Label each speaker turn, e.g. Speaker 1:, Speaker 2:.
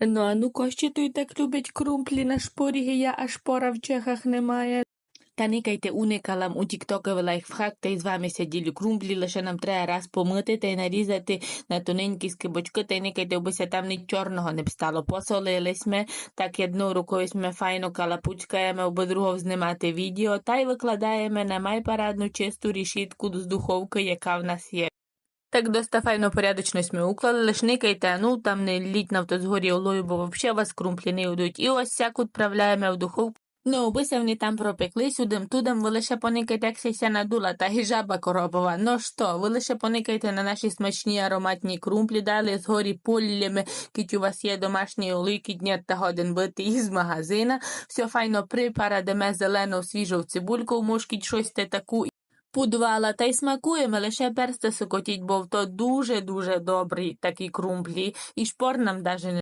Speaker 1: Ну, а ну кощі той так любить крумплі на шпоріги, я а шпора в Чехах немає. Та никайте уникалам у тіктокові лайфхак, та й з вами сиділі крумплі, лише нам треба раз помити та й нарізати на тоненькі скибочки, та й никайте, обися там ні чорного не б стало. Посолили сме, так одною рукою сме файно калапучкаємо, обо другого знімати відео, та й викладаємо на майпарадну чисту рішітку з духовки, яка в нас є. Так доста файно порядочно сме уклали, лиш никайте, ну там не літь на автозгорі олою, бо вообще вас крумплі не йдуть. І ось сяк відправляємо в духовку. Ну, обися вони там пропекли сюдим, тудем, ви лише поникайте, як ся надула, та і жаба коробова. Ну що, ви лише поникайте на наші смачні ароматні крумплі, далі згорі поллями, кить у вас є домашні олійки, дня та годин бити із магазина. Все файно припарадеме зелену свіжу цибульку, мушкіть щось те таку Пудвала та й смакуємо, лише персти сокотіть, бо то дуже-дуже добрі такі крумплі, і шпор нам даже не